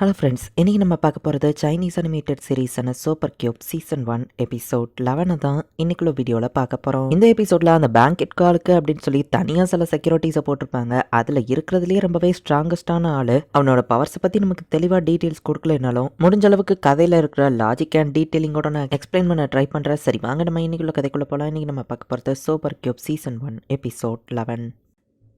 Hello friends இன்றைக்கி நம்ம பார்க்க போகிறது Chinese animated சீரீஸான super cube season one episode லெவனை தான் இன்னைக்குள்ள வீடியோவில் பார்க்க போகிறோம் இந்த எபிசோடில் அந்த பேங்கெட் காலுக்கு அப்படின்னு சொல்லி தனியாக சில செக்யூரிட்டிஸை போட்டிருப்பாங்க. அதில் இருக்கிறதுலேயே ரொம்பவே ஸ்ட்ராங்கஸ்டான ஆள். அவனோட பவர்ஸை பற்றி நமக்கு தெளிவாக டீட்டெயில்ஸ் கொடுக்கலனாலும் முடிஞ்ச அளவுக்கு கதையில் இருக்கிற லாஜிக் அண்ட் டீட்டெயிலிங்கோட நான் எக்ஸ்பிளைன் பண்ண ட்ரை பண்ணுறேன் சரி வாங்க நம்ம இன்னைக்குள்ள கதைக்குள்ளே போகலாம் இன்றைக்கி நம்ம பார்க்க போகிறது super cube season one episode eleven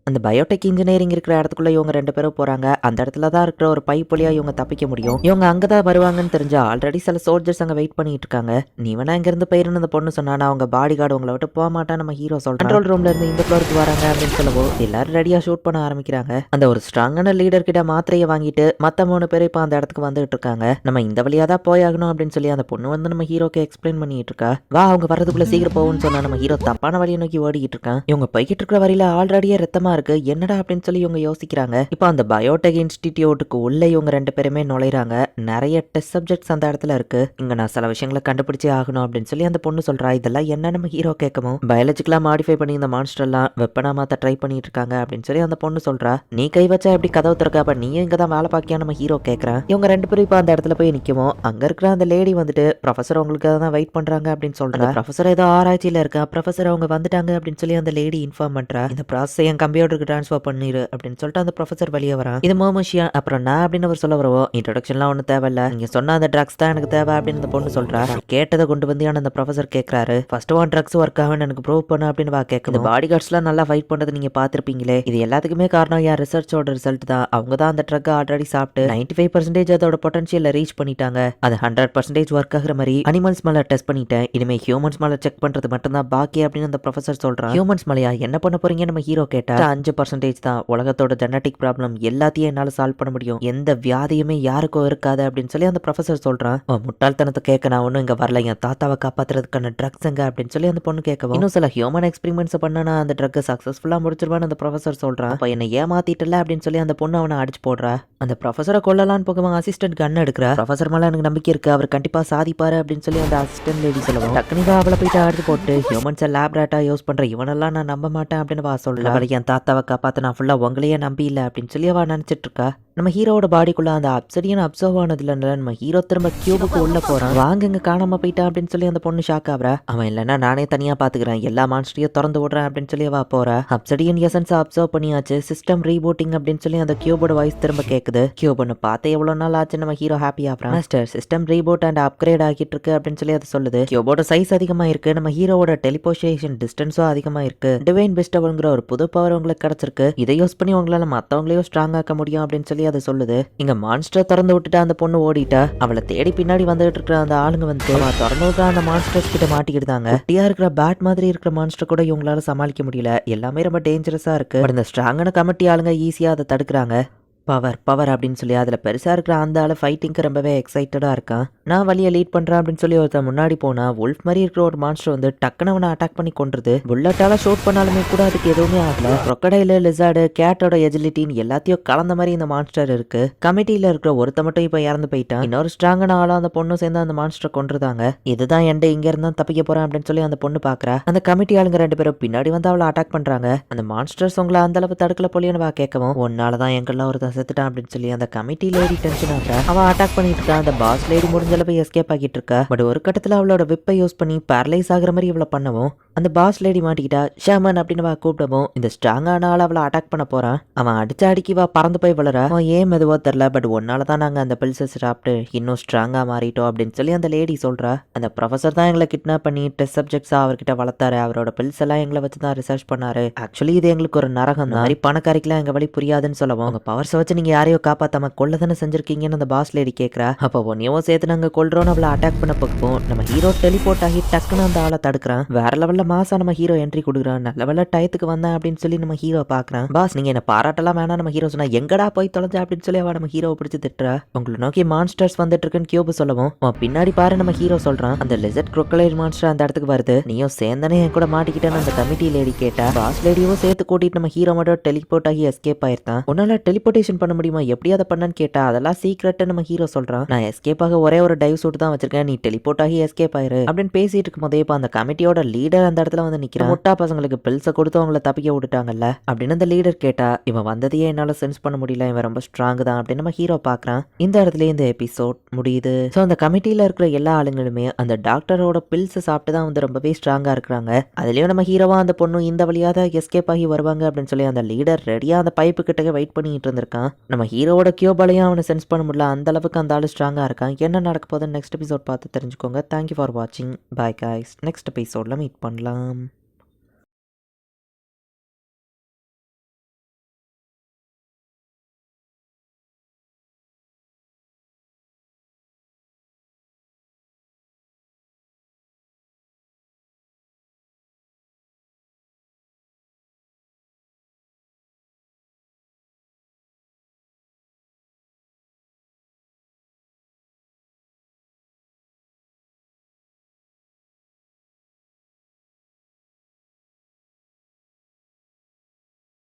அந்த பயோடெக் இன்ஜினியரிங் இருக்கிற இடத்துக்குள்ள இவங்க ரெண்டு பேரும் போறாங்க. அந்த இடத்துல தான் இருக்கிற ஒரு பைப் வழியா இவங்க தப்பிக்க முடியும். இவங்க அங்கதான் வருவாங்கன்னு தெரிஞ்சு ஆல்ரெடி சில சோல்ஜர்ஸ் அங்க வெயிட் பண்ணிட்டு இருக்காங்க. நீ வேணா இங்க இருந்து அந்த பொண்ணு சொன்னா அவங்க பாடி கார்டு உங்களை விட்டு போக மாட்டா நம்ம ஹீரோ சொல்றோம் கண்ட்ரோல் ரூம்ல இருந்து இந்த ஃப்ளோருக்கு வராங்க அப்படின்னு சொல்லவோ எல்லாரும் ரெடியா ஷூட் பண்ண ஆரம்பிக்கிறாங்க. அந்த ஒரு ஸ்ட்ராங்கான லீடர் கிட்ட மாத்திரையை வாங்கிட்டு மத்த மூணு பேர் இப்போ அந்த இடத்துக்கு வந்துட்டு இருக்காங்க. நம்ம இந்த வழியா தான் போயாகணும் அப்படின்னு சொல்லி அந்த பொண்ணு வந்து நம்ம ஹீரோக்கு எக்ஸ்பிளைன் பண்ணிட்டு இருக்கா. வா அவங்க வரதுக்குள்ள சீக்கிரம் போகும்னு சொன்னா நம்ம ஹீரோ தப்பான வழியை நோக்கி ஓடிக்கிட்டு இருக்கான். இவங்க போய்கிட்டு இருக்கிற வரையில ஆல்ரெடியே ரத்தமா இருக்கு. என்னடா அப்படின்னு சொல்லி இவங்க யோசிக்கிறாங்க. இப்போ அந்த பயோடெக் இன்ஸ்டிடியூட்டுக்கு உள்ள இவங்க ரெண்டு பேருமே நுழைறாங்க நிறைய டெஸ்ட் சப்ஜெக்ட்ஸ் அந்த இடத்துல இருக்கு. இங்க நான் சில விஷயங்களை கண்டுபிடிச்சே ஆகணும் அப்படின்னு சொல்லி அந்த பொண்ணு சொல்றா. இதெல்லாம் என்ன நம்ம ஹீரோ கேட்கவும் பயாலஜிக்கலா மாடிஃபை பண்ணி இந்த மான்ஸ்டர் எல்லாம் வெப்பனா மாத்த ட்ரை பண்ணிட்டு இருக்காங்க. அப்படின்னு சொல்லி அந்த பொண்ணு சொல்றா. நீ கை வச்சா எப்படி கதவு திறக்க? அப்ப நீயும் இங்க தான் வேலை பார்க்கியா? நம்ம ஹீரோ கேட்கறேன் இவங்க ரெண்டு பேரும் இப்போ அந்த இடத்துல போய் நிற்கவும் அங்க இருக்கிற அந்த லேடி வந்துட்டு ப்ரொஃபசர் உங்களுக்கு தான் வெயிட் பண்றாங்க? அப்படின்னு சொல்றா. ப்ரொஃபசர் ஏதோ ஆராய்ச்சியில இருக்கா? ப்ரொஃபசர் அவங்க வந்துட்டாங்க. அப்படின்னு சொல்லி அந்த லேடி இன்ஃபார்ம் பண்றா. இந்த ப்ராசஸ் என் கம்பி கம்ப்யூட்டருக்கு ட்ரான்ஸ்ஃபர் பண்ணிரு அப்படின்னு சொல்லிட்டு அந்த ப்ரொஃபசர் வெளியே வரான். இது மோமஷியா. அப்புறம் நான் அப்படின்னு அவர் சொல்ல வரவோ இன்ட்ரடக்ஷன்லாம் ஒன்றும் தேவையில்ல. நீங்க சொன்ன அந்த ட்ரக்ஸ் தான் எனக்கு தேவை அப்படின்னு அந்த பொண்ணு சொல்றா. கேட்டதை கொண்டு வந்து அந்த ப்ரொஃபசர் கேட்கறாரு ஃபர்ஸ்ட் ஒன் ட்ரக்ஸ் ஒர்க் ஆகும் எனக்கு ப்ரூவ் பண்ண அப்படின்னு வா கேட்குது பாடி கார்ட்ஸ்லாம் நல்லா ஃபைட் பண்றது நீங்க பார்த்திருப்பீங்களே. இது எல்லாத்துக்குமே காரணம் என் ரிசர்ச்சோட ரிசல்ட் தான். அவங்க தான் அந்த ட்ரக் ஆல்ரெடி சாப்பிட்டு நைன்டி ஃபைவ் பர்சன்டேஜ் அதோட பொட்டன்ஷியல ரீச் பண்ணிட்டாங்க. அது ஹண்ட்ரட் பர்சன்டேஜ் ஒர்க் ஆகுற மாதிரி அனிமல்ஸ் மேல டெஸ்ட் பண்ணிட்டேன். இனிமே ஹியூமன்ஸ் மேல செக் பண்றது மட்டும்தான் பாக்கி அப்படின்னு அந்த ப்ரொஃபசர் சொல்றான். ஹியூமன்ஸ் மலையா என்ன பண்ண போறீங்க நம்ம ஹீரோ கேட்டா அஞ்சு பர்சன்டேஜ் தான். உலகத்தோட ஜெனட்டிக் ப்ராப்ளம் எல்லாத்தையும் என்னால் சால்வ் பண்ண முடியும். எந்த வியாதியுமே யாருக்கும் இருக்காது அப்படின்னு சொல்லி அந்த ப்ரொஃபசர் சொல்றான். முட்டாள்தனத்தை கேட்க நான் ஒன்றும் இங்கே வரல. என் தாத்தாவை காப்பாற்றுறதுக்கான ட்ரக்ஸ் எங்க? அப்படின்னு சொல்லி அந்த பொண்ணு கேட்கவும் இன்னும் சில ஹியூமன் எக்ஸ்பெரிமெண்ட்ஸ் பண்ண நான் அந்த ட்ரக் சக்ஸஸ்ஃபுல்லாக முடிச்சிருவான்னு அந்த ப்ரொஃபஸர் சொல்கிறான் அப்போ என்னை ஏமாத்திட்டல? அப்படின்னு சொல்லி அந்த பொண்ணு அவனை அடிச்சு போடுறா. அந்த ப்ரொஃபசரை கொள்ளலான்னு போகவன் அசிஸ்டன்ட் கன் எடுக்கிறா. ப்ரொஃபஸர் மேலே எனக்கு நம்பிக்கை இருக்கு. அவர் கண்டிப்பாக சாதிப்பாரு அப்படின்னு சொல்லி அந்த அசிஸ்டன்ட் லேடி சொல்லுவோம். டக்குனு அவளை போயிட்டு அடிச்சு போட்டு ஹியூமன்ஸை லேப்ரேட்டாக யூஸ் பண்ணுற இவனெல்லாம் நான் நம்ப மாட்டேன் அப்படின்னு வா சொல்றேன் அவளை என் தாத்தாவை காப்பாத்த நான் ஃபுல்லா உங்களையே நம்பி இல்லை அப்படின்னு சொல்லி அவள் நினைச்சிட்டு இருக்கா நம்ம ஹீரோவோட பாடிக்குள்ள அந்த அப்சடியன் அப்சர்வ் ஆனதுல நம்ம ஹீரோ திரும்ப கியூபுக்கு உள்ள போறான் வாங்க இங்க காணாம போயிட்டான் அப்படின்னு சொல்லி அந்த பொண்ணு ஷாக் ஆகுறா. அவன் இல்லைன்னா நானே தனியா பாத்துக்கிறேன். எல்லா மான்ஸ்டரையும் திறந்து விடுறேன் அப்படின்னு சொல்லி வா போற. அப்சடியன் எசன்ஸ் அப்சர்வ் பண்ணியாச்சு. சிஸ்டம் ரீபூட்டிங் அப்படின்னு சொல்லி அந்த கியூபோட வாய்ஸ் திரும்ப கேக்குது. கியூப் ஒன்று பார்த்து எவ்வளவு நாள் ஆச்சு நம்ம ஹீரோ ஹாப்பி ஆகிறான் master system reboot and upgrade ஆகிட்டு இருக்கு அப்படின்னு சொல்லி அது சொல்லுது. கியூபோட சைஸ் அதிகமா இருக்கு. நம்ம ஹீரோவோட டெலிபோஷேஷன் டிஸ்டன்ஸும் அதிகமா இருக்கு. டிவைன் பெஸ்டவங்கிற ஒரு புது பவர் உங்களுக்கு கிடைச்சிருக்கு. இதை யூஸ் பண்ணி உங்களால் மற்றவங்களையும் ஸ்ட்ராங் ஆக்க முடியும் அப்படின்னு சொல்லி அது சொல்லுது. இங்கே மான்ஸ்டர் திறந்து விட்டுட்டு அந்த பொண்ணு ஓடிட்டா? அவளை தேடி பின்னாடி வந்துகிட்டு இருக்கிற அந்த ஆளுங்க வந்து அவ திறந்து விட்டு அந்த மான்ஸ்டர்ஸ் கிட்ட மாட்டிக்கிட்டாங்க. குட்டியா இருக்கிற பேட் மாதிரி இருக்கிற மான்ஸ்டர் கூட இவங்களால சமாளிக்க முடியல. எல்லாமே ரொம்ப டேஞ்சரஸாக இருக்கு. இந்த ஸ்ட்ராங்கான கமிட்டி ஆளுங்க ஈஸியாக அதை தடுக்கிறாங்க. பவர் பவர் அப்படின்னு சொல்லி அதில் பெருசாக இருக்கிற அந்த ஆள் ஃபைட்டிங்க்கு ரொம்பவே எக்ஸைட்டடாக இருக்கான் நான் வழியை லீட் பண்ணுறேன் அப்படின்னு சொல்லி ஒருத்தன் முன்னாடி போனால் உல்ஃப் மாதிரி இருக்கிற ஒரு மான்ஸ்டர் வந்து டக்குன்னு அவனை அட்டாக் பண்ணி கொண்டுருது புல்லட்டால ஷூட் பண்ணாலுமே கூட அதுக்கு எதுவுமே ஆகல. crocodile லிசார்டு கேட்டோட எஜிலிட்டின்னு எல்லாத்தையும் கலந்த மாதிரி இந்த மான்ஸ்டர் இருக்கு. கமிட்டியில் இருக்கிற ஒருத்த மட்டும் இப்போ இறந்து போயிட்டான். இன்னொரு ஸ்ட்ராங்கான ஆளும் அந்த பொண்ணும் சேர்ந்து அந்த மான்ஸ்டர் கொண்டுருந்தாங்க இதுதான் எந்த இங்க இருந்தா தப்பிக்க போறேன் அப்படின்னு சொல்லி அந்த பொண்ணு பாக்குறா. அந்த கமிட்டி ஆளுங்க ரெண்டு பேரும் பின்னாடி வந்து அவளை அட்டாக் பண்றாங்க. அந்த மான்ஸ்டர்ஸ் உங்களை அந்த அளவு தடுக்கல போலியன்னு கேட்கவும் ஒன்னால தான் எங்கெல்லாம் ஒருத்தன் செத்துட்டான் அப்படின்னு சொல்லி அந்த கமிட்டி லேடி டென்ஷன் ஆகிறா. அவ அட்டாக் பண்ணிட்டு இருக்கா அந்த பாஸ் லேடி முடிஞ்ச அளவு எஸ்கேப் ஆகிட்டு இருக்கா. பட் ஒரு கட்டத்துல அவளோட விப்பை யூஸ் பண்ணி பேரலைஸ் ஆகுற மாதிரி இவ்வளவு பண்ணவும் அந்த பாஸ் லேடி மாட்டிக்கிட்டா ஷேமன் அப்படின்னு வா கூப்பிடவும் இந்த ஸ்ட்ராங்கான ஆள் அவளை அட்டாக் பண்ண போறான். அவன் அடிச்ச அடிக்கி வா பறந்து போய் வளர அவன் ஏன் மெதுவோ தெரில பட் ஒன்னால தான் நாங்க அந்த பில்சஸ் சாப்பிட்டு இன்னும் ஸ்ட்ராங்கா மாறிட்டோம் அப்படின்னு சொல்லி அந்த லேடி சொல்றா. அந்த ப்ரொஃபசர் தான் எங்களை கிட்னாப் பண்ணி டெஸ்ட் சப்ஜெக்ட்ஸா அவர்கிட்ட வளர்த்தாரு. அவரோட பில்ஸ் எல்லாம் எங்களை வச்சு தான் ரிசர்ச் பண்ணாரு. ஆக்சுவலி இது எங்களுக்கு ஒரு நரகம் தான். மாதிரி பணக்காரிக்கெல்லாம் எங்க வழி புரியாதுன்னு சொல்லவும் அவங்க பவர்ஸ் வச்சு நீங்க யாரையோ காப்பாத்தாம கொள்ள தானே செஞ்சிருக்கீங்கன்னு அந்த பாஸ் லேடி கேட்குறா அப்போ உன்னையும் சேர்த்து நாங்கள் கொள்றோம் அவளை அட்டாக் பண்ண போகும் நம்ம ஹீரோ டெலிபோர்ட் ஆகி டக்குன்னு அந்த ஆளை தடுக்கிறான். வேற லெவலில் மாசா நம்ம ஹீரோ என்ட்ரி கொடுக்குறான். நல்ல வேலை டயத்துக்கு வந்தேன் அப்படின்னு சொல்லி நம்ம ஹீரோ பார்க்குறான். பாஸ் நீங்க என்ன பாராட்டலாம் வேணாம். நம்ம ஹீரோ சொன்னா எங்கடா போய் தொலைஞ்ச? அப்படின்னு சொல்லி அவள் நம்ம ஹீரோவை பிடிச்சி திட்டுறா. உங்களை நோக்கி மான்ஸ்டர்ஸ் வந்துட்டு இருக்குன்னு கியூப் சொல்லவும் அவன் பின்னாடி பாரு நம்ம ஹீரோ சொல்றான். அந்த லெசட் crocodile மான்ஸ்டர் அந்த இடத்துக்கு வருது. நீயும் சேர்ந்தனே என் கூட மாட்டிக்கிட்டேன்னு அந்த கமிட்டி லேடி கேட்டா பாஸ் லேடியும் சேர்த்து கூட்டிட்டு நம்ம ஹீரோ மட்டும் டெலிபோர்ட் ஆகி எஸ்கேப் ஆயிருந்தான். உன்னால டெலிபோர்டேஷன் இமேஜின் பண்ண முடியுமா? எப்படி அதை பண்ணனு கேட்டா அதெல்லாம் சீக்ரெட் நம்ம ஹீரோ சொல்றான். நான் எஸ்கேப் ஆக ஒரே ஒரு டைவ் சூட் தான் வச்சிருக்கேன். நீ டெலிபோர்ட் ஆகி எஸ்கேப் ஆயிரு. அப்படின்னு பேசிட்டு இருக்கும் போதே இப்போ அந்த கமிட்டியோட லீடர் அந்த இடத்துல வந்து நிக்கிற முட்டா பசங்களுக்கு பில்ஸை கொடுத்து அவங்கள தப்பிக்க விட்டுட்டாங்கல்ல? அப்படின்னு அந்த லீடர் கேட்டா இவன் வந்ததையே என்னால சென்ஸ் பண்ண முடியல. இவன் ரொம்ப ஸ்ட்ராங் தான் அப்படின்னு நம்ம ஹீரோ பாக்குறான். இந்த இடத்துல இந்த எபிசோட் முடியுது. ஸோ அந்த கமிட்டியில இருக்கிற எல்லா ஆளுங்களுமே அந்த டாக்டரோட பில்ஸ் சாப்பிட்டு தான் வந்து ரொம்பவே ஸ்ட்ராங்கா இருக்கிறாங்க. அதுலயும் நம்ம ஹீரோவா அந்த பொண்ணு இந்த வழியாத எஸ்கேப் ஆகி வருவாங்க அப்படின்னு சொல்லி அந்த லீடர் ரெடியா அந்த பைப்பு கிட்டக்க வெயிட் பண்ணிட்டு இருந்திருக்கான். நம்ம ஹீரோவோட கியோபாலையும் அவனை சென்ஸ் பண்ண முடியல. அந்த அளவுக்கு அந்த ஆள் ஸ்ட்ராங்காக இருக்கான். என்ன நடக்க போகுதுன்னு நெக்ஸ்ட் எபிசோட் பார்த்து தெரிஞ்சுக்கோங்க. தேங்க்யூ ஃபார் வாட்சிங் பாய் காய்ஸ் நெக்ஸ்ட் எபிசோடில் மீட் பண்ணலாம்.